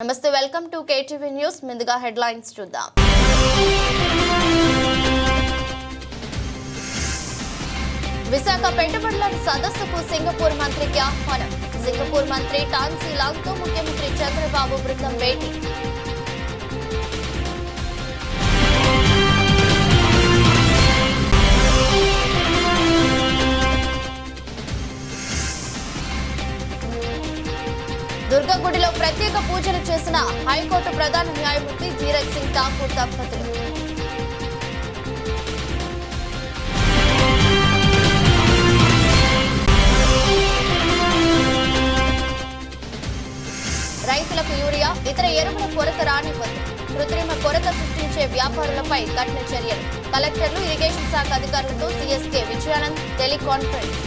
నమస్తే welcome to KTV news. ముందుగా headlines చూద్దాం. విశాఖ పెట్టుబడుల సదస్సుకు సింగపూర్ మంత్రికి ఆహ్వానం. సింగపూర్ మంత్రి టాన్సీ లాంగ్తో ముఖ్యమంత్రి చంద్రబాబు బృందం భేటీ. దుర్గగుడిలో ప్రత్యేక పూజలు చేసిన హైకోర్టు ప్రధాన న్యాయమూర్తి ధీరజ్ సింగ్ ఠాకూర్ దంపతులు. రైతులకు యూరియా ఇతర ఎరువుల కొరత రానివ్వదు. కృత్రిమ కొరత సృష్టించే వ్యాపారులపై కఠిన చర్యలు. కలెక్టర్లు ఇరిగేషన్ శాఖ అధికారులతో సీఎస్కే విజయానంద్ టెలికాన్ఫరెన్స్.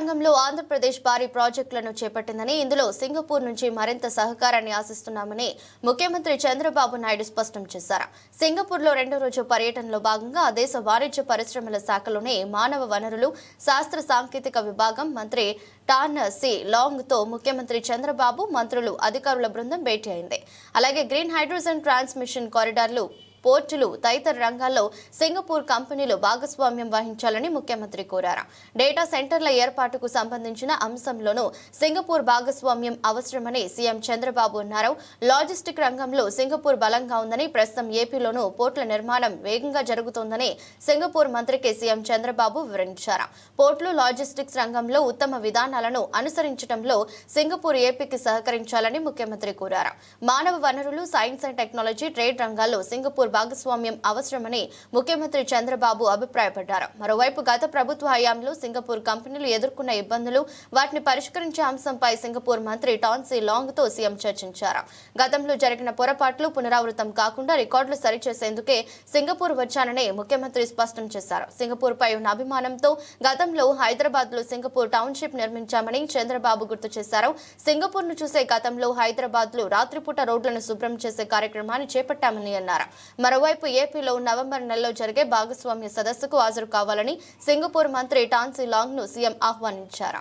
రంగంలో ఆంధ్రప్రదేశ్ భారీ ప్రాజెక్టులను చేపట్టిందని ఇందులో సింగపూర్ నుంచి మరింత సహకారాన్ని ఆశిస్తున్నామని ముఖ్యమంత్రి చంద్రబాబు నాయుడు స్పష్టం చేశారు. సింగపూర్లో రెండో రోజు పర్యటనలో భాగంగా ఆ దేశ వాణిజ్య పరిశ్రమల శాఖలోని మానవ వనరులు శాస్త్ర సాంకేతిక విభాగం మంత్రి టాన్ సి లాంగ్తో ముఖ్యమంత్రి చంద్రబాబు మంత్రులు అధికారుల బృందం భేటీ అయింది. అలాగే గ్రీన్ హైడ్రోజన్ ట్రాన్స్మిషన్ కారిడార్లు పోర్టులు తదితర రంగాల్లో సింగపూర్ కంపెనీలు భాగస్వామ్యం వహించాలని ముఖ్యమంత్రి కోరారు. డేటా సెంటర్ల ఏర్పాటుకు సంబంధించిన అంశంలోనూ సింగపూర్ భాగస్వామ్యం అవసరమని సీఎం చంద్రబాబు అన్నారు. లాజిస్టిక్ రంగంలో సింగపూర్ బలంగా ఉందని ప్రస్తుతం ఏపీలోనూ పోర్టుల నిర్మాణం వేగంగా జరుగుతోందని సింగపూర్ మంత్రికి సీఎం చంద్రబాబు వివరించారు. పోర్టులు లాజిస్టిక్స్ రంగంలో ఉత్తమ విధానాలను అనుసరించడంలో సింగపూర్ ఏపీకి సహకరించాలని ముఖ్యమంత్రి కోరారు. మానవ వనరులు సైన్స్ అండ్ టెక్నాలజీ ట్రేడ్ రంగాల్లో సింగపూర్ భాగస్వామ్యం అవసరమని ముఖ్యమంత్రి చంద్రబాబు అభిప్రాయపడ్డారు. మరోవైపు గత ప్రభుత్వ హయాంలో సింగపూర్ కంపెనీలు ఎదుర్కొన్న ఇబ్బందులు వాటిని పరిష్కరించే అంశంపై సింగపూర్ మంత్రి టాన్సీ లాంగ్తో సీఎం చర్చించారు. గతంలో జరిగిన పొరపాట్లు పునరావృతం కాకుండా రికార్డులు సరిచేసేందుకే సింగపూర్ వచ్చానని ముఖ్యమంత్రి స్పష్టం చేశారు. సింగపూర్ పై ఉన్న అభిమానంతో గతంలో హైదరాబాద్లో సింగపూర్ టౌన్షిప్ నిర్మించామని చంద్రబాబు గుర్తు చేశారు. సింగపూర్ను చూసే గతంలో హైదరాబాద్లో రాత్రిపూట రోడ్లను శుభ్రం చేసే కార్యక్రమాన్ని చేపట్టామని అన్నారు. మరోవైపు ఏపీలో నవంబర్ నెలలో జరిగే భాగస్వామ్య సదస్సుకు హాజరు కావాలని సింగపూర్ మంత్రి టాన్సీ లాంగ్ను సీఎం ఆహ్వానించారు.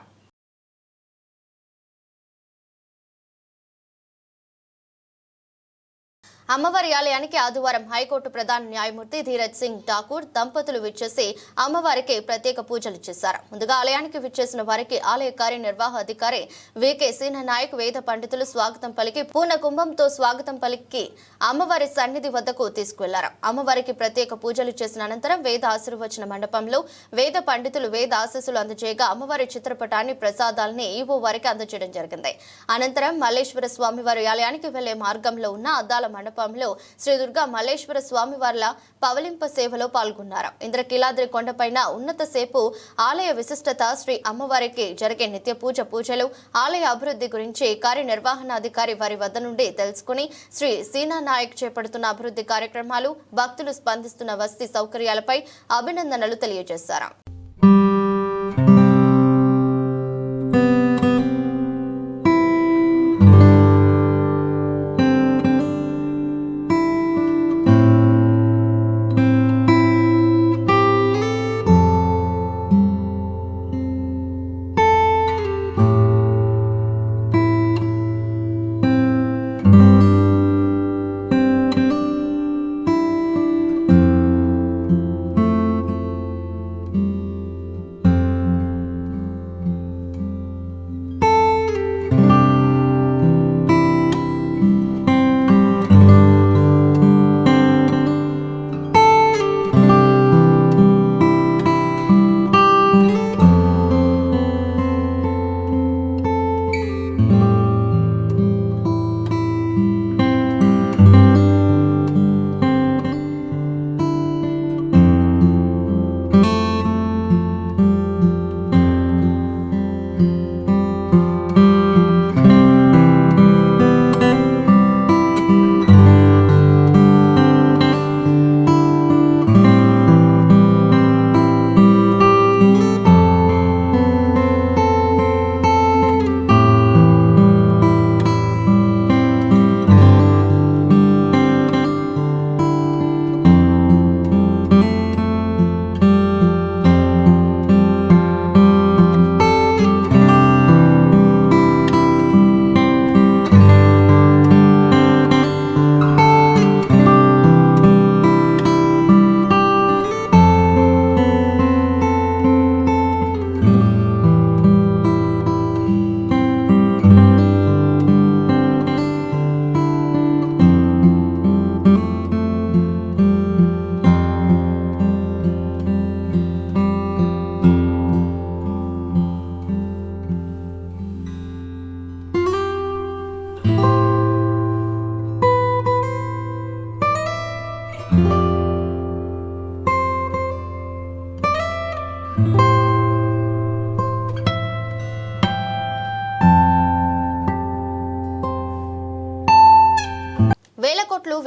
అమ్మవారి ఆలయానికి ఆదివారం హైకోర్టు ప్రధాన న్యాయమూర్తి ధీరజ్ సింగ్ ఠాకూర్ దంపతులు విచ్చేసి అమ్మవారికి ప్రత్యేక పూజలు చేశారు. ముందుగా ఆలయానికి విచ్చేసిన వారికి ఆలయ కార్యనిర్వాహ అధికారి వికే సిన్హ నాయక్ వేద పండితులు స్వాగతం పలికి పూర్ణ కుంభంతో స్వాగతం పలికి అమ్మవారి సన్నిధి వద్దకు తీసుకువెళ్ళారు. అమ్మవారికి ప్రత్యేక పూజలు చేసిన అనంతరం వేద ఆశీర్వచన మండపంలో వేద పండితులు వేద ఆశీస్సులు అందజేయగా అమ్మవారి చిత్రపటాన్ని ప్రసాదాల్ని ఈవో వారికి అందజేయడం జరిగింది. అనంతరం మల్లేశ్వర స్వామి వారి ఆలయానికి వెళ్ళే మార్గంలో ఉన్న అద్దాల మండపం మండపంలో శ్రీ దుర్గా మల్లేశ్వర స్వామి వార్ల పవలింప సేవలో పాల్గొన్నారు. ఇంద్రకీలాద్రి కొండపైన ఉన్నత సేపు ఆలయ విశిష్టత శ్రీ అమ్మవారికి జరిగే నిత్య పూజ పూజలు ఆలయ అభివృద్ధి గురించి కార్యనిర్వహణాధికారి వారి వద్ద నుండి తెలుసుకుని శ్రీ సీనా నాయక్ చేపడుతున్న అభివృద్ధి కార్యక్రమాలు భక్తులు స్పందిస్తున్న వసతి సౌకర్యాలపై అభినందనలు తెలియజేశారు.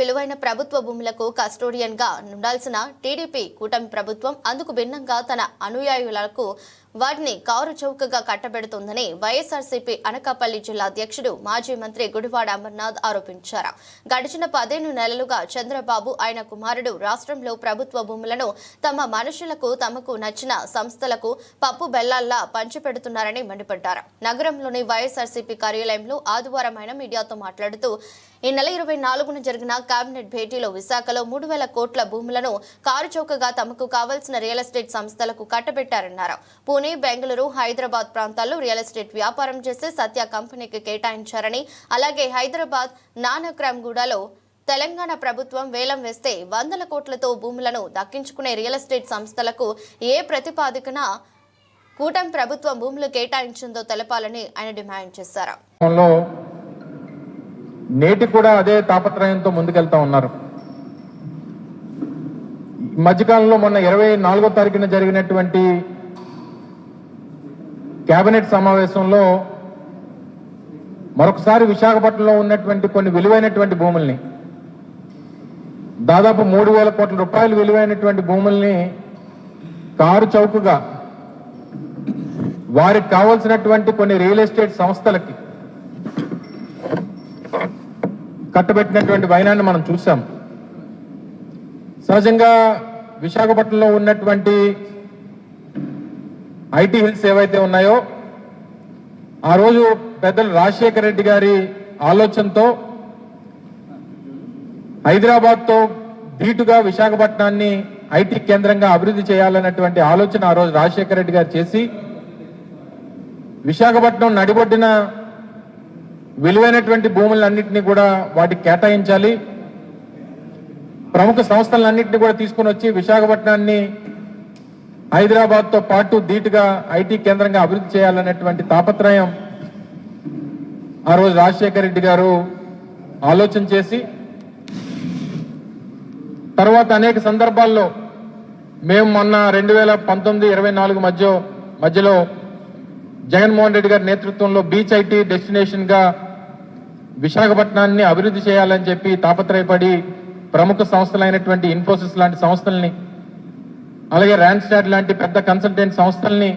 విలువైన ప్రభుత్వ భూములకు కస్టోడియన్గా ఉండాల్సిన టీడీపీ కూటమి ప్రభుత్వం అందుకు భిన్నంగా తన అనుయాయులకు వాటిని కారు చౌకగా కట్టబెడుతోందని వైఎస్ఆర్సీపీ అనకాపల్లి జిల్లా అధ్యక్షుడు మాజీ మంత్రి గుడివాడ అమర్నాథ్ ఆరోపించారు. గడిచిన పదిహేను నెలలుగా చంద్రబాబు ఆయన కుమారుడు రాష్ట్రంలో ప్రభుత్వ భూములను తమ మనుషులకు తమకు నచ్చిన సంస్థలకు పప్పు బెల్లాల్లా పంచిపెడుతున్నారని మండిపడ్డారు. నగరంలోని వైఎస్ఆర్సీపీ కార్యాలయంలో ఆదివారం ఆయన మీడియాతో మాట్లాడుతూ ఈ నెల ఇరవై నాలుగున జరిగిన కేబినెట్ భేటీలో విశాఖలో మూడు వేల కోట్ల భూములను కారు చౌకగా తమకు కావాల్సిన రియల్ ఎస్టేట్ సంస్థలకు కట్టబెట్టారన్నారు. పుణె బెంగళూరు హైదరాబాద్ ప్రాంతాల్లో రియల్ ఎస్టేట్ వ్యాపారం చేసే సత్య కంపెనీకి కేటాయించారని అలాగే హైదరాబాద్ నానక్రామ్గూడలో తెలంగాణ ప్రభుత్వం వేలం వేస్తే వందల కోట్లతో భూములను దక్కించుకునే రియల్ ఎస్టేట్ సంస్థలకు ఏ ప్రతిపాదికన కూటమి ప్రభుత్వం భూములు కేటాయించిందో తెలపాలని ఆయన డిమాండ్ చేశారు. నేటి కూడా అదే తాపత్రయంతో ముందుకెళ్తా ఉన్నారు. మధ్యకాలంలో మొన్న ఇరవై నాలుగో తారీఖున జరిగినటువంటి కేబినెట్ సమావేశంలో మరొకసారి విశాఖపట్నంలో ఉన్నటువంటి కొన్ని విలువైనటువంటి భూముల్ని దాదాపు మూడు వేల కోట్ల రూపాయలు విలువైనటువంటి భూముల్ని కారు చౌకగా వారికి కావలసినటువంటి కొన్ని రియల్ ఎస్టేట్ సంస్థలకి కట్టబెట్టినటువంటి వైనాన్ని మనం చూసాం సహజంగా విశాఖపట్నంలో ఉన్నటువంటి ఐటీ హిల్స్ ఏవైతే ఉన్నాయో ఆ రోజు పెద్దలు రాజశేఖర రెడ్డి గారి ఆలోచనతో హైదరాబాద్తో ధీటుగా విశాఖపట్నాన్ని ఐటీ కేంద్రంగా అభివృద్ధి చేయాలన్నటువంటి ఆలోచన ఆ రోజు రాజశేఖర రెడ్డి గారు చేసి విశాఖపట్నం నడిబొడ్డిన విలువైనటువంటి భూములన్నింటినీ కూడా వాటికి కేటాయించాలి. ప్రముఖ సంస్థలన్నింటినీ కూడా తీసుకుని వచ్చి విశాఖపట్నాన్ని హైదరాబాద్తో పాటు ధీటుగా ఐటీ కేంద్రంగా అభివృద్ధి చేయాలనేటువంటి తాపత్రయం ఆ రోజు రాజశేఖర రెడ్డి గారు ఆలోచన చేసి తర్వాత అనేక సందర్భాల్లో మేము మొన్న రెండు వేల పంతొమ్మిది ఇరవై నాలుగు మధ్య మధ్యలో జగన్మోహన్ రెడ్డి గారి నేతృత్వంలో బీచ్ ఐటీ డెస్టినేషన్గా విశాఖపట్నాన్ని అభివృద్ధి చేయాలని చెప్పి తాపత్రయపడి ప్రముఖ సంస్థలైనటువంటి ఇన్ఫోసిస్ లాంటి సంస్థల్ని అలాగే ర్యాన్స్టాడ్ లాంటి పెద్ద కన్సల్టెంట్ సంస్థల్ని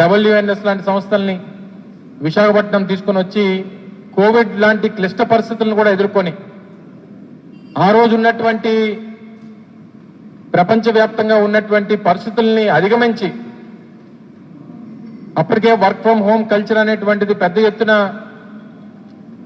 డబ్ల్యూఎన్ఎస్ లాంటి సంస్థల్ని విశాఖపట్నం తీసుకొని వచ్చి కోవిడ్ లాంటి క్లిష్ట పరిస్థితులను కూడా ఎదుర్కొని ఆ రోజు ఉన్నటువంటి ప్రపంచవ్యాప్తంగా ఉన్నటువంటి పరిస్థితుల్ని అధిగమించి అప్పటికే వర్క్ ఫ్రం హోమ్ కల్చర్ అనేటువంటిది పెద్ద ఎత్తున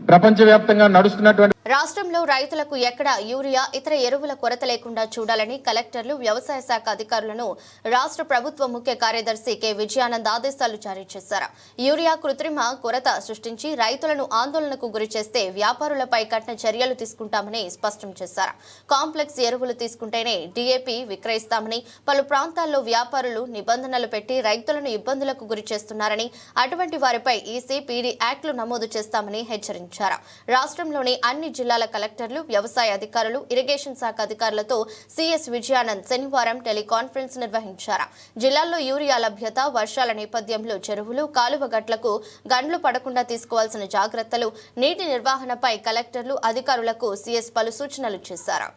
ప్రపంచవ్యాప్తంగా నడుస్తున్నటువంటి రాష్ట్రంలో రైతులకు ఎక్కడ యూరియా ఇతర ఎరువుల కొరత లేకుండా చూడాలని కలెక్టర్లు వ్యవసాయ శాఖ అధికారులను రాష్ట్ర ప్రభుత్వ ముఖ్య కార్యదర్శి కె. విజయానంద్ ఆదేశాలు జారీ చేశారు. యూరియా కృత్రిమ కొరత సృష్టించి రైతులను ఆందోళనకు గురి చేస్తే వ్యాపారులపై కఠిన చర్యలు తీసుకుంటామని స్పష్టం చేశారు. కాంప్లెక్స్ ఎరువులు తీసుకుంటేనే డీఏపీ విక్రయిస్తామని పలు ప్రాంతాల్లో వ్యాపారులు నిబంధనలు పెట్టి రైతులను ఇబ్బందులకు గురి చేస్తున్నారని అటువంటి వారిపై ఈసీ పీడీ యాక్ట్లు నమోదు చేస్తామని హెచ్చరించారు. రాష్ట్రంలోని అన్ని జిల్లాల కలెక్టర్లు వ్యవసాయ అధికారులు ఇరిగేషన్ శాఖ అధికారులతో సిఎస్ విజయానంద్ శనివారం టెలికాన్ఫరెన్స్ నిర్వహించారు. జిల్లాల్లో యూరియా లభ్యత వర్షాల నేపథ్యంలో చెరువులు కాలువ గట్లకు గండ్లు పడకుండా తీసుకోవాల్సిన జాగ్రత్తలు నీటి నిర్వహణపై కలెక్టర్లు అధికారులకు సిఎస్ పలు సూచనలు చేశారు.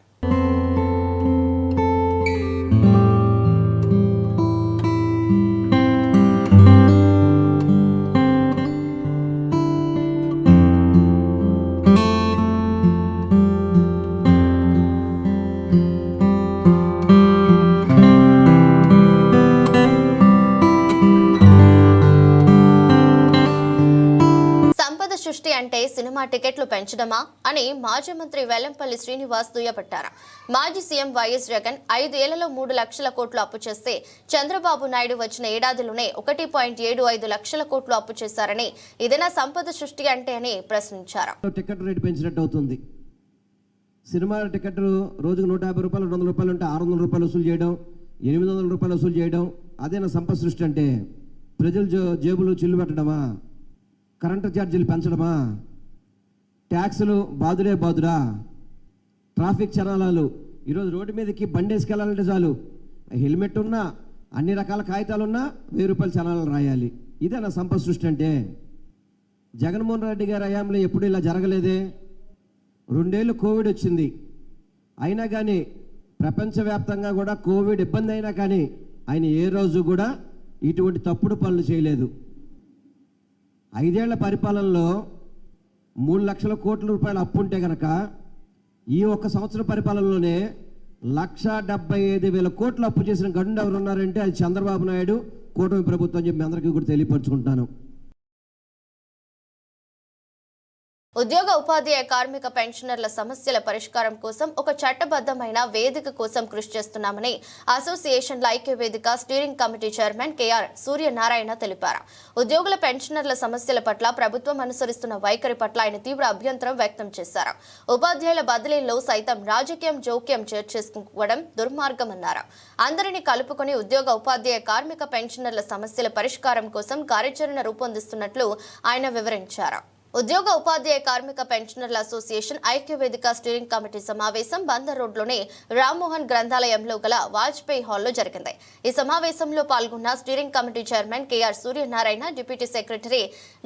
సినిమా టికెట్లు పెంచడమా అని మాజీ మంత్రి వెల్లంపల్లి శ్రీనివాస్ దుయ్యబట్టారు. మాజీ సీఎం వైఎస్ జగన్ ఐదేళ్ళలో మూడు లక్షల కోట్లు అప్పు చేస్తే చంద్రబాబు నాయుడు వచ్చిన ఏడాదిలోనే ఒకటి పాయింట్ ఏడు ఐదు లక్షల కోట్లు అప్పు చేశారని ఇదేనా సంపద సృష్టి అంటే అని ప్రశ్నించారు. టికెట్ రేటు పెంచినట్టు అవుతుంది. సినిమా టికెట్ రోజుకు నూట యాభై రూపాయలు రెండు వందల రూపాయలు ఉంటే ఆరు వందల రూపాయలు వసూలు చేయడం ఎనిమిది వందల రూపాయలు వసూలు చేయడం అదేనా సంపద సృష్టి అంటే ప్రజలు జేబులు చిల్లు పెట్టడమా? కరెంటు ఛార్జీలు పెంచడమా? ట్యాక్సులు బాదుడే బాదురా ట్రాఫిక్ చరాలాలు. ఈరోజు రోడ్డు మీదకి బండి వేసుకెళ్ళాలంటే చాలు. హెల్మెట్ ఉన్నా అన్ని రకాల కాగితాలు ఉన్నా వెయ్యి రూపాయలు చలానాలు రాయాలి. ఇదే నా సంపద సృష్టి అంటే? జగన్మోహన్ రెడ్డి గారి హయాంలో ఎప్పుడు ఇలా జరగలేదే? రెండేళ్ళు కోవిడ్ వచ్చింది. అయినా కానీ ప్రపంచవ్యాప్తంగా కూడా కోవిడ్ ఇబ్బంది అయినా కానీ ఆయన ఏ రోజు కూడా ఇటువంటి తప్పుడు పనులు చేయలేదు. ఐదేళ్ళ పరిపాలనలో మూడు లక్షల కోట్ల రూపాయల అప్పు ఉంటే కనుక ఈ ఒక్క సంవత్సర పరిపాలనలోనే లక్ష డెబ్బై ఐదు వేల కోట్లు అప్పు చేసిన గండు ఎవరు ఉన్నారంటే అది చంద్రబాబు నాయుడు కూటమి ప్రభుత్వం అని చెప్పి అందరికీ కూడా తెలియపరుచుకుంటాను. ఉద్యోగ ఉపాధ్యాయ కార్మిక పెన్షనర్ల సమస్యల పరిష్కారం కోసం ఒక చట్టబద్ధమైన వేదిక కోసం కృషి చేస్తున్నామని అసోసియేషన్ల ఐక్య వేదిక steering committee chairman K R Suryanarayana తెలిపారు. ఉద్యోగుల పెన్షనర్ల సమస్యల పట్ల ప్రభుత్వం అనుసరిస్తున్న వైఖరి పట్ల ఆయన తీవ్ర అభ్యంతరం వ్యక్తం చేశారు. ఉపాధ్యాయుల బదిలీల్లో సైతం రాజకీయం జోక్యం చేర్చేసుకోవడం దుర్మార్గమన్నారు. అందరినీ కలుపుకొని ఉద్యోగ ఉపాధ్యాయ కార్మిక పెన్షనర్ల సమస్యల పరిష్కారం కోసం కార్యాచరణ రూపొందిస్తున్నట్లు ఆయన వివరించారు. ఉద్యోగ ఉపాధ్యాయ కార్మిక పెన్షనర్ల అసోసియేషన్ ఐక్య వేదిక స్టీరింగ్ కమిటీ సమావేశం బందర్ రోడ్లోని రామ్మోహన్ గ్రంథాలయంలో గల వాజ్పేయి హాల్లో జరిగింది. ఈ సమావేశంలో పాల్గొన్న steering committee chairman K R Suryanarayana deputy secretary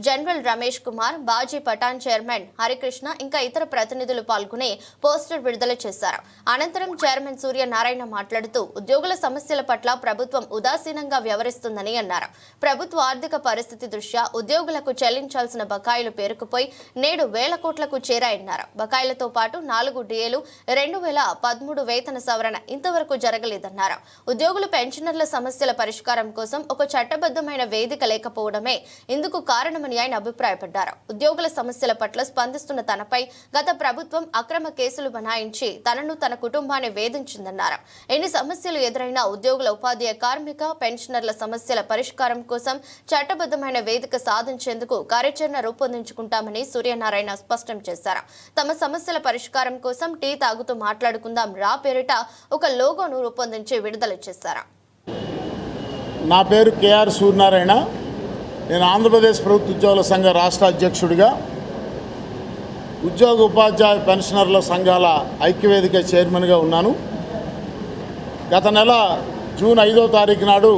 general Ramesh Kumar Baji Pathan chairman Harikrishna ఇంకా ఇతర ప్రతినిధులు పాల్గొని పోస్టర్ విడుదల చేశారు. అనంతరం చైర్మన్ సూర్యనారాయణ మాట్లాడుతూ ఉద్యోగుల సమస్యల పట్ల ప్రభుత్వం ఉదాసీనంగా వ్యవహరిస్తుందని అన్నారు. ప్రభుత్వ ఆర్థిక పరిస్థితి దృష్ట్యా ఉద్యోగులకు చెల్లించాల్సిన బకాయిలు పేరు పేరుకుపోయి నేడు వేల కోట్లకు చేరాయన్నారు. బకాయిలతో పాటు నాలుగు డిఏలు రెండు వేల పదమూడు వేతన సవరణ ఇంతవరకు జరగలేదన్నారు. ఉద్యోగులు పెన్షనర్ల సమస్యల పరిష్కారం కోసం ఒక చట్టబద్ధమైన వేదిక లేకపోవడమే ఇందుకు కారణమని ఆయన అభిప్రాయపడ్డారు. ఉద్యోగుల సమస్యల పట్ల స్పందిస్తున్న తనపై గత ప్రభుత్వం అక్రమ కేసులు బనాయించి తనను తన కుటుంబాన్ని వేధించిందన్నారు. ఎన్ని సమస్యలు ఎదురైనా ఉద్యోగుల ఉపాధ్యాయ కార్మిక పెన్షనర్ల సమస్యల పరిష్కారం కోసం చట్టబద్ధమైన వేదిక సాధించేందుకు కార్యాచరణ రూపొందించుకుంటారు ఉంటామని సూర్యనారాయణ స్పష్టం చేశారు. తమ సమస్యల పరిష్కారం కోసం టీ తాగుతూ మాట్లాడుకుందాం రా పేరిట ఒక లోగోను రూపొందించి విడుదల చేశారు. నా పేరు కేఆర్ సూర్యనారాయణ. నేను ఆంధ్రప్రదేశ్ ప్రభుత్వ ఉద్యోగుల సంఘ రాష్ట్ర అధ్యక్షుడిగా ఉద్యోగ ఉపాధ్యాయ పెన్షనర్ల సంఘాల ఐక్యవేదిక చైర్మన్గా ఉన్నాను. గత నెల జూన్ ఐదో తారీఖు నాడు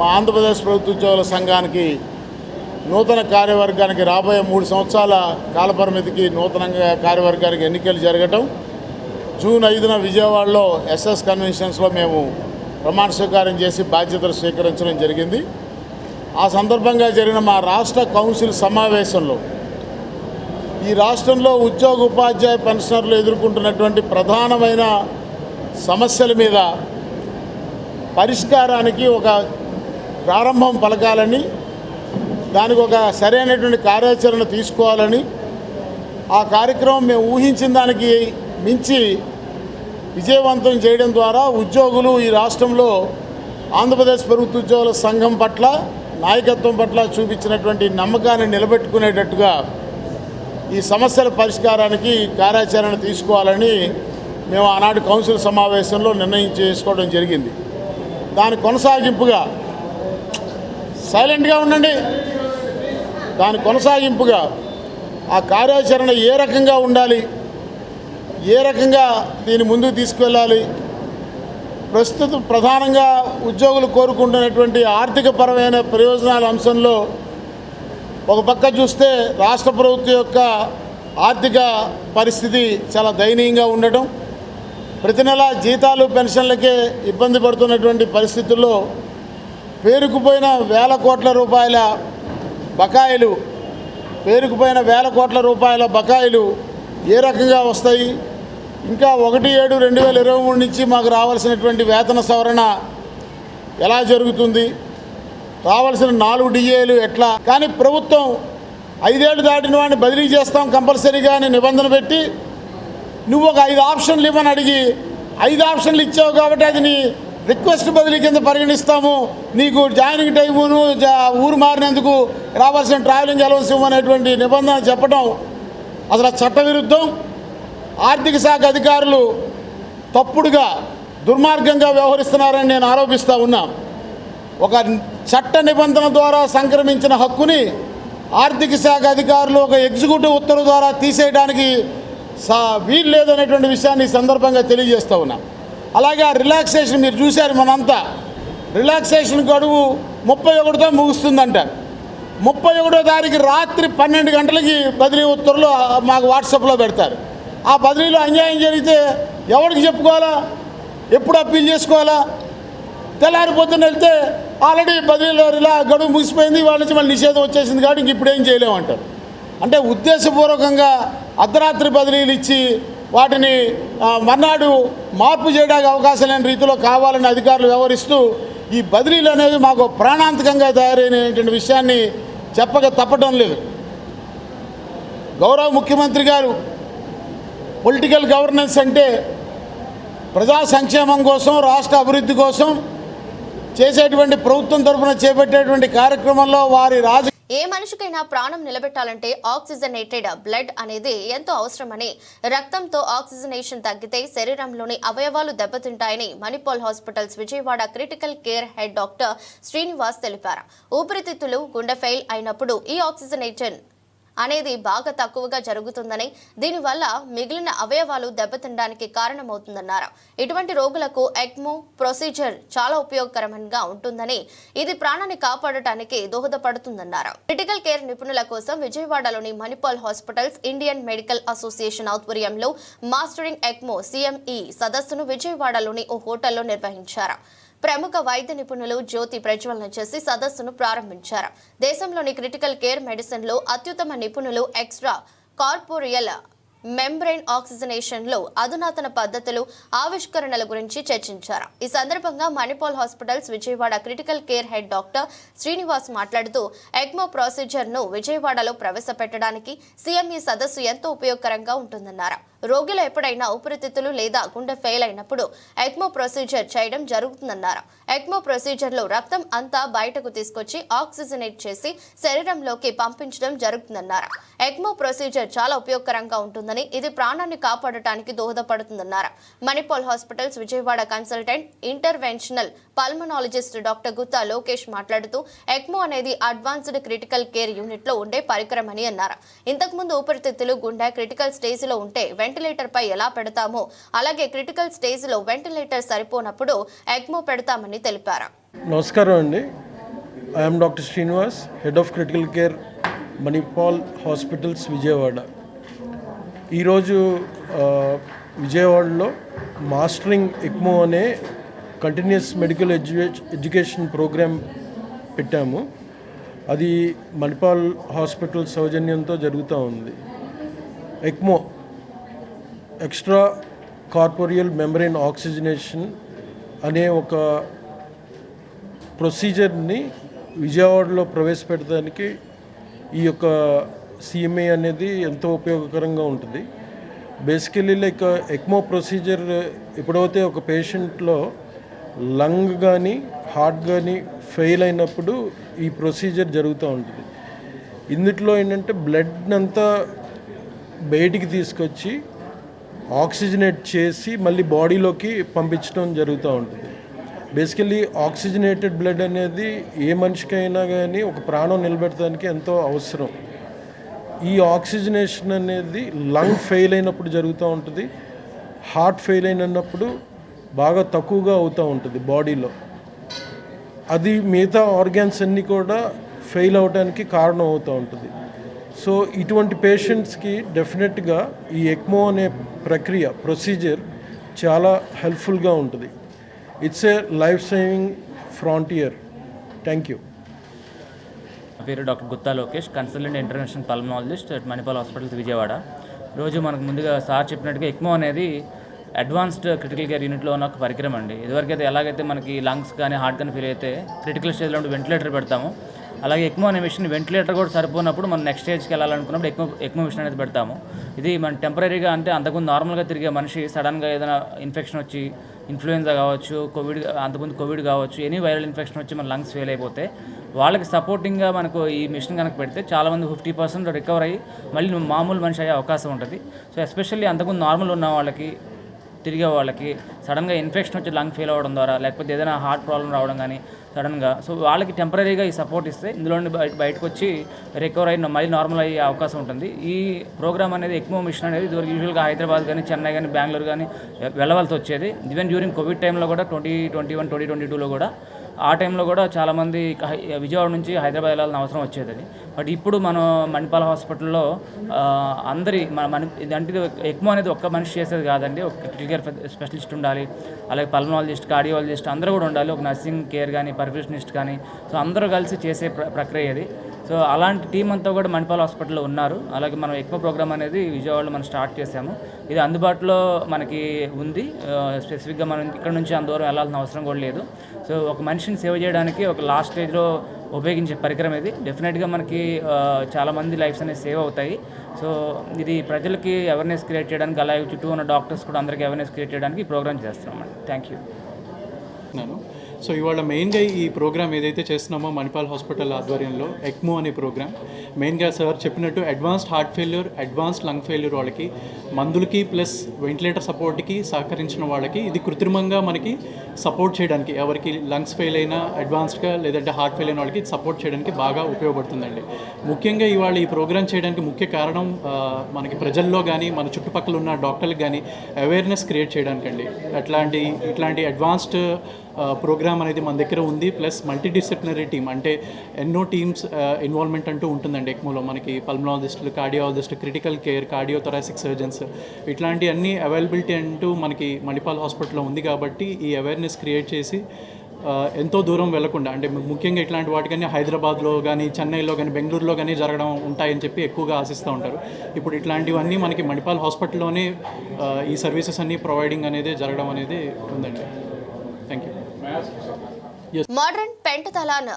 మా ఆంధ్రప్రదేశ్ ప్రభుత్వ ఉద్యోగుల సంఘానికి నూతన కార్యవర్గానికి రాబోయే మూడు సంవత్సరాల కాలపరిమితికి నూతనంగా కార్యవర్గానికి ఎన్నికలు జరగటం. జూన్ ఐదున విజయవాడలో ఎస్ఎస్ కన్వెన్షన్స్లో మేము ప్రమాణ స్వీకారం చేసి బాధ్యతలు స్వీకరించడం జరిగింది. ఆ సందర్భంగా జరిగిన మా రాష్ట్ర కౌన్సిల్ సమావేశంలో ఈ రాష్ట్రంలో ఉద్యోగ ఉపాధ్యాయ పెన్షనర్లు ఎదుర్కొంటున్నటువంటి ప్రధానమైన సమస్యల మీద పరిష్కారానికి ఒక ప్రారంభం పలకాలని దానికి ఒక సరైనటువంటి కార్యాచరణ తీసుకోవాలని ఆ కార్యక్రమం మేము ఊహించిన దానికి మించి విజయవంతం చేయడం ద్వారా ఉద్యోగులు ఈ రాష్ట్రంలో ఆంధ్రప్రదేశ్ ప్రభుత్వ ఉద్యోగుల సంఘం పట్ల నాయకత్వం పట్ల చూపించినటువంటి నమ్మకాన్ని నిలబెట్టుకునేటట్టుగా ఈ సమస్యల పరిష్కారానికి కార్యాచరణ తీసుకోవాలని మేము ఆనాడు కౌన్సిల్ సమావేశంలో నిర్ణయం చేసుకోవడం జరిగింది. దాని కొనసాగింపుగా సైలెంట్గా ఉండండి. దాని కొనసాగింపుగా ఆ కార్యాచరణ ఏ రకంగా ఉండాలి? ఏ రకంగా దీన్ని ముందుకు తీసుకువెళ్ళాలి ప్రస్తుతం ప్రధానంగా ఉద్యోగులు కోరుకుంటున్నటువంటి ఆర్థిక పరమైన ప్రయోజనాల అంశంలో ఒక పక్క చూస్తే రాష్ట్ర ప్రభుత్వం యొక్క ఆర్థిక పరిస్థితి చాలా దయనీయంగా ఉండటం ప్రతి నెల జీతాలు పెన్షన్లకే ఇబ్బంది పడుతున్నటువంటి పరిస్థితుల్లో పేరుకుపోయిన వేల కోట్ల రూపాయల బకాయిలు పేరుకుపోయిన వేల కోట్ల రూపాయల బకాయిలు ఏ రకంగా వస్తాయి? ఇంకా ఒకటి ఏడు రెండు వేల ఇరవై మూడు నుంచి మాకు రావాల్సినటువంటి వేతన సవరణ ఎలా జరుగుతుంది? రావాల్సిన నాలుగు డిఏలు ఎట్లా? కానీ ప్రభుత్వం ఐదేళ్ళు దాటిన వాడిని బదిలీ చేస్తాం కంపల్సరీగా అని నిబంధన పెట్టి నువ్వు ఒక ఐదు ఆప్షన్లు ఇవ్వని అడిగి ఐదు ఆప్షన్లు ఇచ్చావు కాబట్టి అది నీ రిక్వెస్ట్ బదిలీ కింద పరిగణిస్తాము. నీకు జాయినింగ్ టైమును జా ఊరు మారినందుకు రావాల్సిన ట్రావెలింగ్ అలవన్స్ ఇవ్వనేటువంటి నిబంధన చెప్పడం అసలు చట్టవిరుద్ధం ఆర్థిక శాఖ అధికారులు తప్పుడుగా దుర్మార్గంగా వ్యవహరిస్తున్నారని నేను ఆరోపిస్తూ ఉన్నా. ఒక చట్ట నిబంధన ద్వారా సంక్రమించిన హక్కుని ఆర్థిక శాఖ అధికారులు ఒక ఎగ్జిక్యూటివ్ ఉత్తర్వు ద్వారా తీసేయడానికి సా వీలు లేదనేటువంటి విషయాన్ని సందర్భంగా తెలియజేస్తూ ఉన్నా. అలాగే ఆ రిలాక్సేషన్ మీరు చూశారు మనంతా. రిలాక్సేషన్ గడువు ముప్పై ఒకటితో ముగుస్తుందంట. ముప్పై ఒకటో తారీఖు రాత్రి పన్నెండు గంటలకి బదిలీ ఉత్తర్వులు మాకు వాట్సాప్లో పెడతారు. ఆ బదిలీలో అన్యాయం జరిగితే ఎవరికి చెప్పుకోవాలా? ఎప్పుడు అప్పీల్ చేసుకోవాలా? తెల్లారిపోతున్న వెళ్తే ఆల్రెడీ బదిలీలో ఇలా గడువు ముగిసిపోయింది వాళ్ళ నుంచి మళ్ళీ నిషేధం వచ్చేసింది కాబట్టి ఇంక ఇప్పుడు ఏం చేయలేమంటారు. అంటే ఉద్దేశపూర్వకంగా అర్ధరాత్రి బదిలీలు ఇచ్చి వాటిని మర్నాడు మార్పు చేయడానికి అవకాశం లేని రీతిలో కావాలని అధికారులు వ్యవహరిస్తూ ఈ బదిలీలు అనేవి మాకు ప్రాణాంతకంగా తయారైనటువంటి విషయాన్ని చెప్పక తప్పడం లేదు. గౌరవ ముఖ్యమంత్రి గారు పొలిటికల్ గవర్నెన్స్ అంటే ప్రజా సంక్షేమం కోసం రాష్ట్ర అభివృద్ధి కోసం చేసేటువంటి ప్రభుత్వం తరఫున చేపట్టేటువంటి కార్యక్రమంలో వారి రాజ ఏ మనిషికైనా ప్రాణం నిలబెట్టాలంటే ఆక్సిజనేటెడ్ బ్లడ్ అనేది ఎంతో అవసరమని రక్తంతో ఆక్సిజనేషన్ తగ్గితే శరీరంలోని అవయవాలు దెబ్బతింటాయని Manipal hospitals Vijayawada critical care head doctor Srinivas తెలిపారు. ఊపిరితిత్తులు గుండె ఫెయిల్ అయినప్పుడు ఈ ఆక్సిజనేషన్ అనేది బాగా తక్కువగా జరుగుతుందని దీనివల్ల మిగిలిన అవయవాలు దెబ్బతినడానికి కారణమవుతుందన్నారు. ఇటువంటి రోగులకు ఎక్మో ప్రొసీజర్ చాలా ఉపయోగకరంగా ఉంటుందని ఇది ప్రాణాన్ని కాపాడటానికి దోహదపడుతుందన్నారు. క్రిటికల్ కేర్ నిపుణుల కోసం విజయవాడలోని Manipal hospitals Indian medical association ఆధ్వర్యంలో మాస్టరింగ్ ఎక్మో సిఎంఈ సదస్సును విజయవాడలోని ఓ హోటల్లో నిర్వహించారు. ప్రముఖ వైద్య నిపుణులు జ్యోతి ప్రజ్వలన చేసి సదస్సును ప్రారంభించారు. దేశంలోని క్రిటికల్ కేర్ మెడిసిన్లో అత్యుత్తమ నిపుణులు ఎక్స్ట్రా కార్పోరియల్ మెంబ్రెయిన్ ఆక్సిజనేషన్లో అధునాతన పద్ధతులు ఆవిష్కరణల గురించి చర్చించారు. ఈ సందర్భంగా Manipal hospitals Vijayawada critical care head doctor Srinivas మాట్లాడుతూ ఎగ్మో ప్రొసీజర్ను విజయవాడలో ప్రవేశపెట్టడానికి సీఎం ఈ సదస్సు ఎంతో ఉపయోగకరంగా ఉంటుందన్నారు. రోగిలో ఎప్పుడైనా ఊపిరితిత్తులు లేదా గుండె ఫెయిల్ అయినప్పుడు ఎక్మో ప్రొసీజర్ చేయడం జరుగుతుందన్నారు. ఎక్మో ప్రొసీజర్లో రక్తం అంతా బయటకు తీసుకొచ్చి ఆక్సిజనేట్ చేసి శరీరంలోకి పంపించడం జరుగుతుందన్నారు. ఎక్మో ప్రొసీజర్ చాలా ఉపయోగకరంగా ఉంటుందని ఇది ప్రాణాన్ని కాపాడటానికి దోహదపడుతుందన్నారు. Manipal hospitals Vijayawada consultant interventional pulmonologist doctor Gutta Lokesh మాట్లాడుతూ ఎక్మో అనేది అడ్వాన్స్డ్ క్రిటికల్ కేర్ యూనిట్లో ఉండే పరికరం అని అన్నారు. ఇంతకుముందు ఊపిరితిత్తులు గుండె క్రిటికల్ స్టేజ్లో ఉంటే వెంటనే పై ఎలా పెడతామో అలాగే క్రిటికల్ స్టేజ్లో వెంటిలేటర్ సరిపోనప్పుడు ఎగ్మో పెడతామని తెలిపారు. నమస్కారం అండి. I'm doctor Srinivas head of critical care Manipal hospitals Vijayawada ఈరోజు విజయవాడలో మాస్టరింగ్ ఎక్మో అనే continuous medical educa education programme పెట్టాము. అది మణిపాల్ హాస్పిటల్ సౌజన్యంతో జరుగుతూ ఉంది. ECMO extra corporeal membrane oxygenation అనే ఒక ప్రొసీజర్ని విజయవాడలో ప్రవేశపెట్టడానికి ఈ యొక్క సిఎంఏ అనేది ఎంతో ఉపయోగకరంగా ఉంటుంది. బేసికలీ లైక్ ఎక్మో ప్రొసీజర్ ఎప్పుడైతే ఒక పేషెంట్లో లంగ్ కానీ హార్ట్ కానీ ఫెయిల్ అయినప్పుడు ఈ ప్రొసీజర్ జరుగుతూ ఉంటుంది. ఇందుట్లో ఏంటంటే బ్లడ్ అంతా బయటికి తీసుకొచ్చి ఆక్సిజనేట్ చేసి మళ్ళీ బాడీలోకి పంపించడం జరుగుతూ ఉంటుంది. బేసికలీ ఆక్సిజనేటెడ్ బ్లడ్ అనేది ఏ మనిషికైనా కానీ ఒక ప్రాణం నిలబెట్టడానికి ఎంతో అవసరం. ఈ ఆక్సిజనేషన్ అనేది లంగ్ ఫెయిల్ అయినప్పుడు జరుగుతూ ఉంటుంది. హార్ట్ ఫెయిల్ అయినప్పుడు బాగా తక్కువగా అవుతూ ఉంటుంది బాడీలో. అది మిగతా ఆర్గాన్స్ అన్నీ కూడా ఫెయిల్ అవడానికి కారణం అవుతూ ఉంటుంది. సో ఇటువంటి పేషెంట్స్కి డెఫినెట్గా ఈ ఎక్మో అనే ప్రక్రియ ప్రొసీజర్ చాలా హెల్ప్ఫుల్గా ఉంటుంది. It's a life saving frontier thank you నా పేరు doctor Gutta Lokesh consultant international pulmonologist at Manipal hospitals Vijayawada. రోజు మనకు ముందుగా సార్ చెప్పినట్టుగా ఎక్మో అనేది అడ్వాన్స్డ్ క్రిటికల్ కేర్ యూనిట్లో ఉన్న ఒక పరికరం అండి. ఇదివరకైతే ఎలాగైతే మనకి లంగ్స్ కానీ హార్ట్ కానీ ఫీల్ అయితే క్రిటికల్ స్టేజ్లో ఉంటే వెంటిలేటర్ పెడతాము. అలాగే ఎక్మో అనే మిషన్ వెంటిలేటర్ కూడా సరిపోనప్పుడు మనం నెక్స్ట్ స్టేజ్కి వెళ్ళాలనుకున్నప్పుడు ఎక్మో ఎక్మో మిషన్ అనేది పెడతాము. ఇది మన టెంపరీగా అంటే అంతకుముందు నార్మల్గా తిరిగే మనిషి సడన్గా ఏదైనా ఇన్ఫెక్షన్ వచ్చి ఇన్ఫ్లుయెన్జా కావచ్చు కోవిడ్ అంతకుముందు కోవిడ్ కావచ్చు ఎనీ వైరల్ ఇన్ఫెక్షన్ వచ్చి మన లంగ్స్ ఫెయిల్ అయిపోతే వాళ్ళకి సపోర్టింగ్గా మనకు ఈ మిషన్ కనుక పెడితే చాలామంది ఫిఫ్టీ పర్సెంట్ రికవర్ అయ్యి మళ్ళీ మామూలు మనిషి అయ్యే అవకాశం ఉంటుంది. సో ఎస్పెషల్లీ అంతకుముందు నార్మల్ ఉన్న వాళ్ళకి తిరిగే వాళ్ళకి సడన్గా ఇన్ఫెక్షన్ వచ్చి లంగ్ ఫెయిల్ అవ్వడం ద్వారా లేకపోతే ఏదైనా హార్ట్ ప్రాబ్లం రావడం కానీ సడన్గా సో వాళ్ళకి టెంపరీగా ఈ సపోర్ట్ ఇస్తే ఇందులో బయట బయటకు వచ్చి రికవర్ అయిన మళ్ళీ నార్మల్ అయ్యే అవకాశం ఉంటుంది. ఈ ప్రోగ్రామ్ అనేది ఎక్కువ మిషన్ అనేది ఇదివరకు యూజువల్గా హైదరాబాద్ కానీ చెన్నై కానీ బెంగళూరు కానీ వెళ్ళవలసి వచ్చేది. ఈవెన్ డ్యూరింగ్ కోవిడ్ టైంలో కూడా twenty twenty one twenty twenty టూలో కూడా ఆ టైంలో కూడా చాలామంది విజయవాడ నుంచి హైదరాబాద్ వెళ్ళాల్సిన అవసరం వచ్చేది అది. బట్ ఇప్పుడు మనం మణిపాల్ హాస్పిటల్లో అందరి మన మన అంటే ఎక్కువ అనేది ఒక్క మనిషి చేసేది కాదండి. ఒక క్రిటికల్ కేర్ స్పెషలిస్ట్ ఉండాలి అలాగే పల్మనాలజిస్ట్ కార్డియాలజిస్ట్ అందరూ కూడా ఉండాలి. ఒక నర్సింగ్ కేర్ కానీ పర్ఫ్యూషనిస్ట్ కానీ సో అందరూ కలిసి చేసే ప్ర ప్రక్రియ ఇది. సో అలాంటి టీం అంతా కూడా మణిపాల్ హాస్పిటల్లో ఉన్నారు. అలాగే మనం ఎక్కువ ప్రోగ్రామ్ అనేది విజయవాడలో మనం స్టార్ట్ చేసాము ఇది అందుబాటులో మనకి ఉంది. స్పెసిఫిక్గా మనం ఇక్కడ నుంచి అంత దూరం వెళ్ళాల్సిన అవసరం కూడా లేదు. సో ఒక మనిషిని సేవ్ చేయడానికి ఒక లాస్ట్ స్టేజ్లో ఉపయోగించే పరికరం ఇది. డెఫినెట్గా మనకి చాలామంది లైఫ్స్ అనేవి సేవ్ అవుతాయి. సో ఇది ప్రజలకి అవేర్నెస్ క్రియేట్ చేయడానికి అలాగే చుట్టూ ఉన్న డాక్టర్స్ కూడా అందరికీ అవేర్నెస్ క్రియేట్ చేయడానికి ఈ ప్రోగ్రామ్ చేస్తున్నాం థ్యాంక్ యూ నేను సో ఇవాళ మెయిన్గా ఈ ప్రోగ్రామ్ ఏదైతే చేస్తున్నామో మణిపాల్ హాస్పిటల్ ఆధ్వర్యంలో ఎక్మో అనే ప్రోగ్రామ్ మెయిన్గా సార్ చెప్పినట్టు advanced heart failure advanced lung failure వాళ్ళకి మందులకి ప్లస్ వెంటిలేటర్ సపోర్ట్కి సహకరించిన వాళ్ళకి ఇది కృత్రిమంగా మనకి సపోర్ట్ చేయడానికి ఎవరికి లంగ్స్ ఫెయిల్ అయినా అడ్వాన్స్డ్గా లేదంటే హార్ట్ ఫెయిల్ అయిన వాళ్ళకి సపోర్ట్ చేయడానికి బాగా ఉపయోగపడుతుందండి. ముఖ్యంగా ఇవాళ ఈ ప్రోగ్రామ్ చేయడానికి ముఖ్య కారణం మనకి ప్రజల్లో కానీ మన చుట్టుపక్కల ఉన్న డాక్టర్లకు కానీ అవేర్నెస్ క్రియేట్ చేయడానికండి. అట్లాంటి ఇట్లాంటి అడ్వాన్స్డ్ ప్రోగ్రామ్ అనేది మన దగ్గర ఉంది. ప్లస్ మల్టీడిసిప్లినరీ టీమ్ అంటే ఎన్నో టీమ్స్ ఇన్వాల్వ్మెంట్ అంటూ ఉంటుందండి ఎక్మోలో మనకి పల్మనాలజిస్టులు cardiologist critical care cardio thoracic surgeons ఇట్లాంటి అన్ని అవైలబిలిటీ అంటూ మనకి మణిపాల్ హాస్పిటల్లో ఉంది కాబట్టి ఈ అవేర్నెస్ క్రియేట్ చేసి ఎంతో దూరం వెళ్ళకుండా అంటే ముఖ్యంగా ఇట్లాంటి వాటికన్నీ హైదరాబాద్లో కానీ చెన్నైలో కానీ బెంగళూరులో కానీ జరగడం ఉంటాయని చెప్పి ఎక్కువగా ఆశిస్తూ ఉంటారు. ఇప్పుడు ఇట్లాంటివన్నీ మనకి మణిపాల్ హాస్పిటల్లోనే ఈ సర్వీసెస్ అన్నీ ప్రొవైడింగ్ అనేది జరగడం అనేది ఉందండి. Thank you modern pentathlon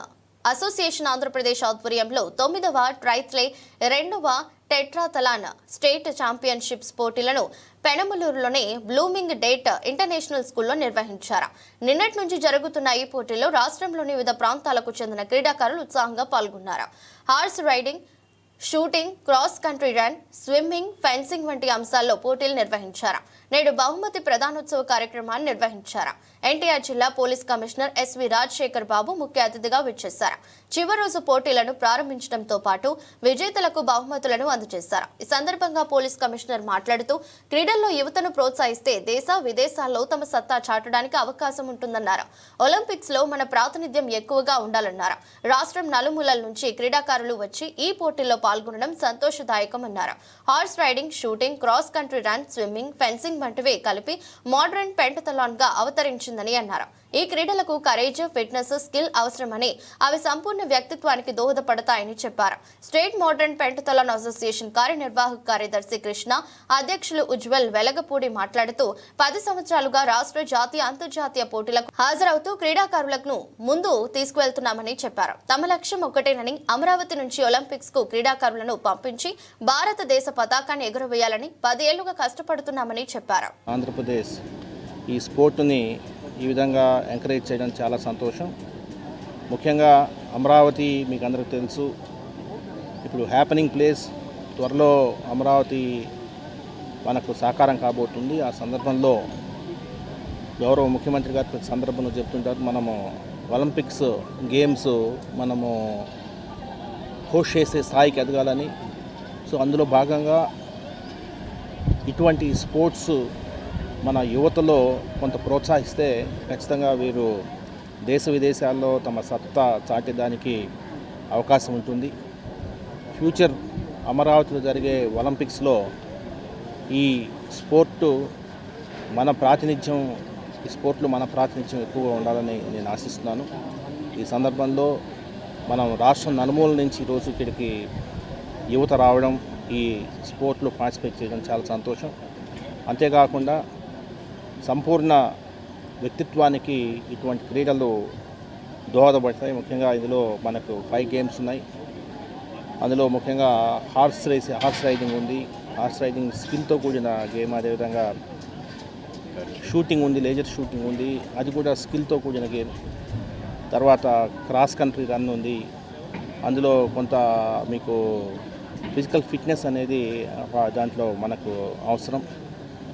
association Andhra Pradesh ఆధ్వర్యంలో తొమ్మిదవ ట్రైత్లే రెండవ టెట్రాథలాన్ స్టేట్ ఛాంపియన్షిప్స్ పోటీలను పెనమలూరులోని బ్లూమింగ్ డేట్ ఇంటర్నేషనల్ స్కూల్లో నిర్వహించారు. నిన్నటి నుంచి జరుగుతున్న ఈ పోటీలో రాష్ట్రంలోని వివిధ ప్రాంతాలకు చెందిన క్రీడాకారులు ఉత్సాహంగా పాల్గొన్నారు. Horse riding shooting cross country run swimming fencing వంటి అంశాల్లో పోటీలు నిర్వహించారు. నేడు బహుమతి ప్రధానోత్సవ కార్యక్రమాన్ని నిర్వహించారు. ఎన్టీఆర్ జిల్లా police commissioner S V Rajasekhar Babu ముఖ్య అతిథిగా విచ్చేశారు. చివరి రోజు పోటీలను ప్రారంభించడంతో పాటు విజేతలకు బహుమతులను అందజేశారు. ఈ సందర్భంగా పోలీస్ కమిషనర్ మాట్లాడుతూ క్రీడల్లో యువతను ప్రోత్సహిస్తే దేశ విదేశాల్లో తమ సత్తా చాటడానికి అవకాశం ఉంటుందన్నారు. ఒలింపిక్స్లో మన ప్రాతినిధ్యం ఎక్కువగా ఉండాలన్నారు. రాష్ట్రం నలుమూలల నుంచి క్రీడాకారులు వచ్చి ఈ పోటీల్లో పాల్గొనడం సంతోషదాయకమన్నారు. Horse riding shooting cross country run swimming fencing వంటివి కలిపి మోడర్న్ పెంటథలాన్గా అవతరించిందని అన్నారు. ఈ క్రీడలకు కరేజ్ ఫిట్నెస్ స్కిల్ అవసరమని అవి సంపూర్ణ వ్యక్తిత్వానికి దోహదపడతాయని చెప్పారు. స్టేట్ మోడర్న్ పెంటతలన్ అసోసియేషన్ కార్యనిర్వాహక కార్యదర్శి కృష్ణ అధ్యక్షులు ఉజ్వల్ వెలగపూడి మాట్లాడుతూ పది సంవత్సరాలుగా రాష్ట్ర జాతీయ అంతర్జాతీయ పోటీలకు హాజరవుతూ క్రీడాకారులకు ముందు తీసుకువెళ్తున్నామని చెప్పారు. తమ లక్ష్యం ఒకటేనని అమరావతి నుంచి ఒలింపిక్స్కు క్రీడాకారులను పంపించి భారతదేశ పతాకాన్ని ఎగురవేయాలని పదేళ్ళుగా కష్టపడుతున్నామని చెప్పారు. ఆంధ్రప్రదేశ్ ఈ స్పోర్ట్ని ఈ విధంగా ఎంకరేజ్ చేయడం చాలా సంతోషం. ముఖ్యంగా అమరావతి మీకు అందరికీ తెలుసు. ఇప్పుడు హ్యాపెనింగ్ ప్లేస్ త్వరలో అమరావతి మనకు సాకారం కాబోతుంది. ఆ సందర్భంలో గౌరవ ముఖ్యమంత్రి గారు ప్రతి సందర్భంలో చెప్తుంటారు. మనము ఒలింపిక్స్ గేమ్స్ మనము హోస్ట్ చేసే స్థాయికి ఎదగాలని. సో అందులో భాగంగా ఇటువంటి స్పోర్ట్స్ మన యువతలో కొంత ప్రోత్సహిస్తే ఖచ్చితంగా వీరు దేశ విదేశాల్లో తమ సత్తా చాటేదానికి అవకాశం ఉంటుంది. ఫ్యూచర్ అమరావతిలో జరిగే ఒలింపిక్స్లో ఈ స్పోర్టు మన ప్రాతినిధ్యం ఈ స్పోర్ట్లో మన ప్రాతినిధ్యం ఎక్కువగా ఉండాలని నేను ఆశిస్తున్నాను. ఈ సందర్భంలో మనం రాష్ట్రం నలుమూల నుంచి ఈరోజు ఇక్కడికి యువత రావడం ఈ స్పోర్ట్లో పార్టిసిపేట్ చేయడం చాలా సంతోషం. అంతేకాకుండా సంపూర్ణ వ్యక్తిత్వానికి ఇటువంటి క్రీడలు దోహదపడతాయి. ముఖ్యంగా ఇందులో మనకు ఫైవ్ గేమ్స్ ఉన్నాయి. అందులో ముఖ్యంగా హార్స్ రేస్ హార్స్ రైడింగ్ ఉంది. హార్స్ రైడింగ్ స్కిల్తో కూడిన గేమ్ అదేవిధంగా షూటింగ్ ఉంది లేజర్ షూటింగ్ ఉంది. అది కూడా స్కిల్తో కూడిన గేమ్ తర్వాత క్రాస్ కంట్రీ రన్ ఉంది. అందులో కొంత మీకు ఫిజికల్ ఫిట్నెస్ అనేది దాంట్లో మనకు అవసరం.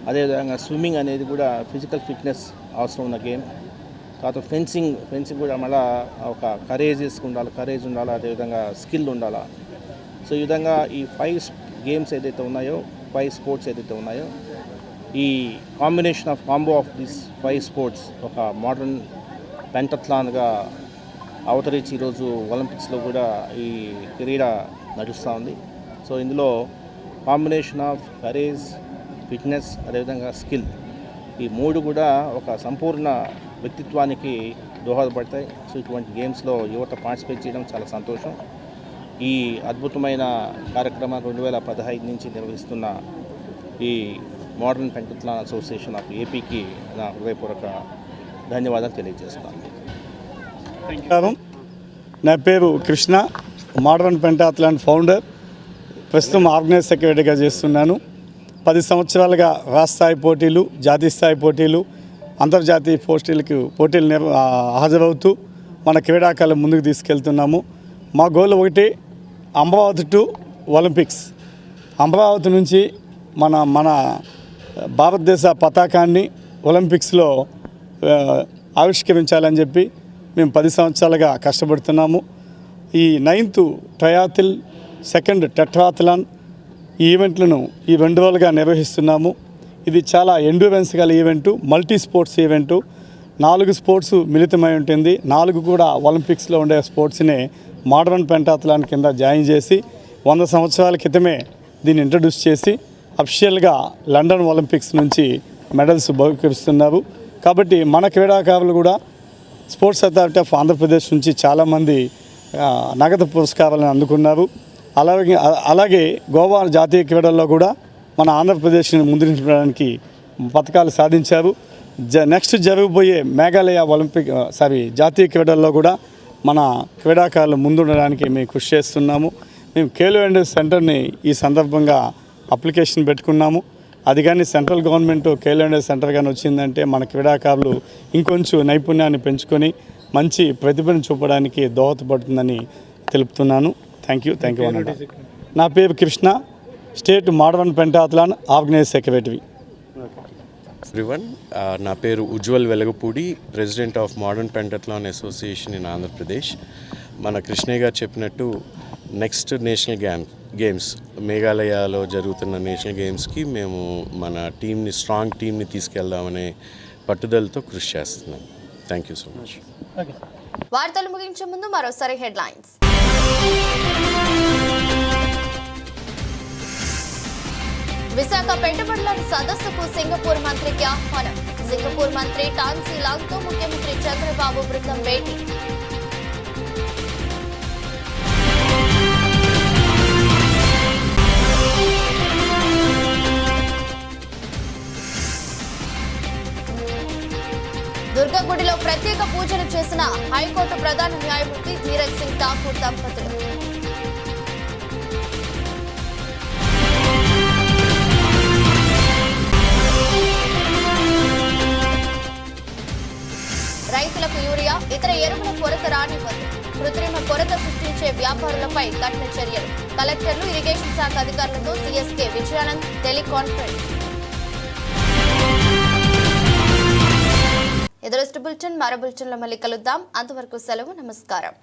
అదేవిధంగా స్విమ్మింగ్ అనేది కూడా ఫిజికల్ ఫిట్నెస్ అవసరం ఉన్న గేమ్. తర్వాత ఫెన్సింగ్ ఫెన్సింగ్ కూడా మళ్ళీ ఒక కరేజెస్ ఉండాలి కరేజ్ ఉండాలి అదేవిధంగా స్కిల్ ఉండాలి. సో ఈ విధంగా ఈ ఫైవ్ గేమ్స్ ఏదైతే ఉన్నాయో ఫైవ్ స్పోర్ట్స్ ఏదైతే ఉన్నాయో ఈ combination of combo of this five sports ఒక మోడర్న్ పెంటథ్లాన్గా అవతరించి ఈరోజు ఒలింపిక్స్లో కూడా ఈ క్రీడ నడుస్తూ ఉంది. సో ఇందులో కాంబినేషన్ ఆఫ్ కరేజ్ ఫిట్నెస్ అదేవిధంగా స్కిల్ ఈ మూడు కూడా ఒక సంపూర్ణ వ్యక్తిత్వానికి దోహదపడతాయి. సో ఇటువంటి గేమ్స్లో యువత పార్టిసిపేట్ చేయడం చాలా సంతోషం. ఈ అద్భుతమైన కార్యక్రమం రెండు వేల పదహైదు నుంచి నిర్వహిస్తున్న ఈ మోడర్న్ పెంటత్లాన్ అసోసియేషన్ ఆఫ్ ఏపీకి నా హృదయపూర్వక ధన్యవాదాలు తెలియజేస్తున్నాను. నా పేరు కృష్ణ మోడర్న్ పెంటాథ్లాన్ ఫౌండర్. ప్రస్తుతం ఆర్గనైజ్ సెక్రటరీగా చేస్తున్నాను. పది సంవత్సరాలుగా రాష్ట్ర స్థాయి పోటీలు జాతీయ స్థాయి పోటీలు అంతర్జాతీయ పోటీలకు పోటీలు హాజరవుతూ మన క్రీడాకాలం ముందుకు తీసుకెళ్తున్నాము. మా గోల్ ఒకటి అమరావతి టు ఒలింపిక్స్. అమరావతి నుంచి మన మన భారతదేశ పతాకాన్ని ఒలింపిక్స్లో ఆవిష్కరించాలని చెప్పి మేము పది సంవత్సరాలుగా కష్టపడుతున్నాము. ఈ నైన్త్ ట్రయాథిల్ సెకండ్ టెట్రాథలాన్ ఈవెంట్లను ఈ రెండు రోజులుగా నిర్వహిస్తున్నాము. ఇది చాలా ఎండూరెన్స్ గల ఈవెంటు మల్టీ స్పోర్ట్స్ ఈవెంటు. నాలుగు స్పోర్ట్స్ మిళితమై ఉంటుంది. నాలుగు కూడా ఒలింపిక్స్లో ఉండే స్పోర్ట్స్ని మోడర్న్ పెంటాథలాన్ కింద జాయిన్ చేసి వంద సంవత్సరాల క్రితమే దీన్ని ఇంట్రడ్యూస్ చేసి అఫిషియల్గా లండన్ ఒలింపిక్స్ నుంచి మెడల్స్ బహుకరిస్తున్నారు కాబట్టి మన క్రీడాకారులు కూడా స్పోర్ట్స్ అథారిటీ ఆఫ్ ఆంధ్రప్రదేశ్ నుంచి చాలామంది నగదు పురస్కారాలను అందుకున్నారు. అలాగే అలాగే గోవా జాతీయ క్రీడల్లో కూడా మన ఆంధ్రప్రదేశ్ని ముందు పథకాలు సాధించారు. జ నెక్స్ట్ జరగబోయే మేఘాలయ ఒలింపిక్ సారీ జాతీయ క్రీడల్లో కూడా మన క్రీడాకారులు ముందుండడానికి మేము కృషి చేస్తున్నాము. మేము ఖేలో ఇండియా సెంటర్ని ఈ సందర్భంగా అప్లికేషన్ పెట్టుకున్నాము. అది కానీ central government Khelo India centre కానీ వచ్చిందంటే మన క్రీడాకారులు ఇంకొంచెం నైపుణ్యాన్ని పెంచుకొని మంచి ప్రతిభను చూపడానికి దోహదపడుతుందని తెలుపుతున్నాను. థ్యాంక్ యూ థ్యాంక్ యూ అన్న నా పేరు Krishna. State modern pentathlon organise secretary everyone నా పేరు Ujwal Velagapudi president of modern pentathlon association in Andhra Pradesh. మన కృష్ణయ్య గారు చెప్పినట్టు నెక్స్ట్ నేషనల్ గేమ్ గేమ్స్ మేఘాలయలో జరుగుతున్న నేషనల్ గేమ్స్కి మేము మన టీంని స్ట్రాంగ్ టీంని తీసుకెళ్దామనే పట్టుదలతో కృషి చేస్తున్నాం. థ్యాంక్ యూ సో మచ్ వార్తలు ముగించే ముందు మరోసారి హెడ్లైన్స్. విశాఖ పెట్టుబడులను సదస్సుకు సింగపూర్ మంత్రికి ఆహ్వానం. సింగపూర్ మంత్రి టాన్సీ లాంగ్తో ముఖ్యమంత్రి చంద్రబాబు బృందం భేటీ. దుర్గగుడిలో ప్రత్యేక పూజలు చేసిన హైకోర్టు ప్రధాన న్యాయమూర్తి ధీరజ్ సింగ్ ఠాకూర్ దంపతులు. రైతులకు యూరియా ఇతర ఎరువుల కొరత రానివ్వదు. కృత్రిమ కొరత సృష్టించే వ్యాపారులపై కఠిన చర్యలు. కలెక్టర్లు ఇరిగేషన్ శాఖ అధికారులతో C S K Vijayanand teleconference. ఎదురొస్ట్ bulletin మరో బులెటిన్లో మళ్ళీ కలుద్దాం. అంతవరకు సెలవు నమస్కారం.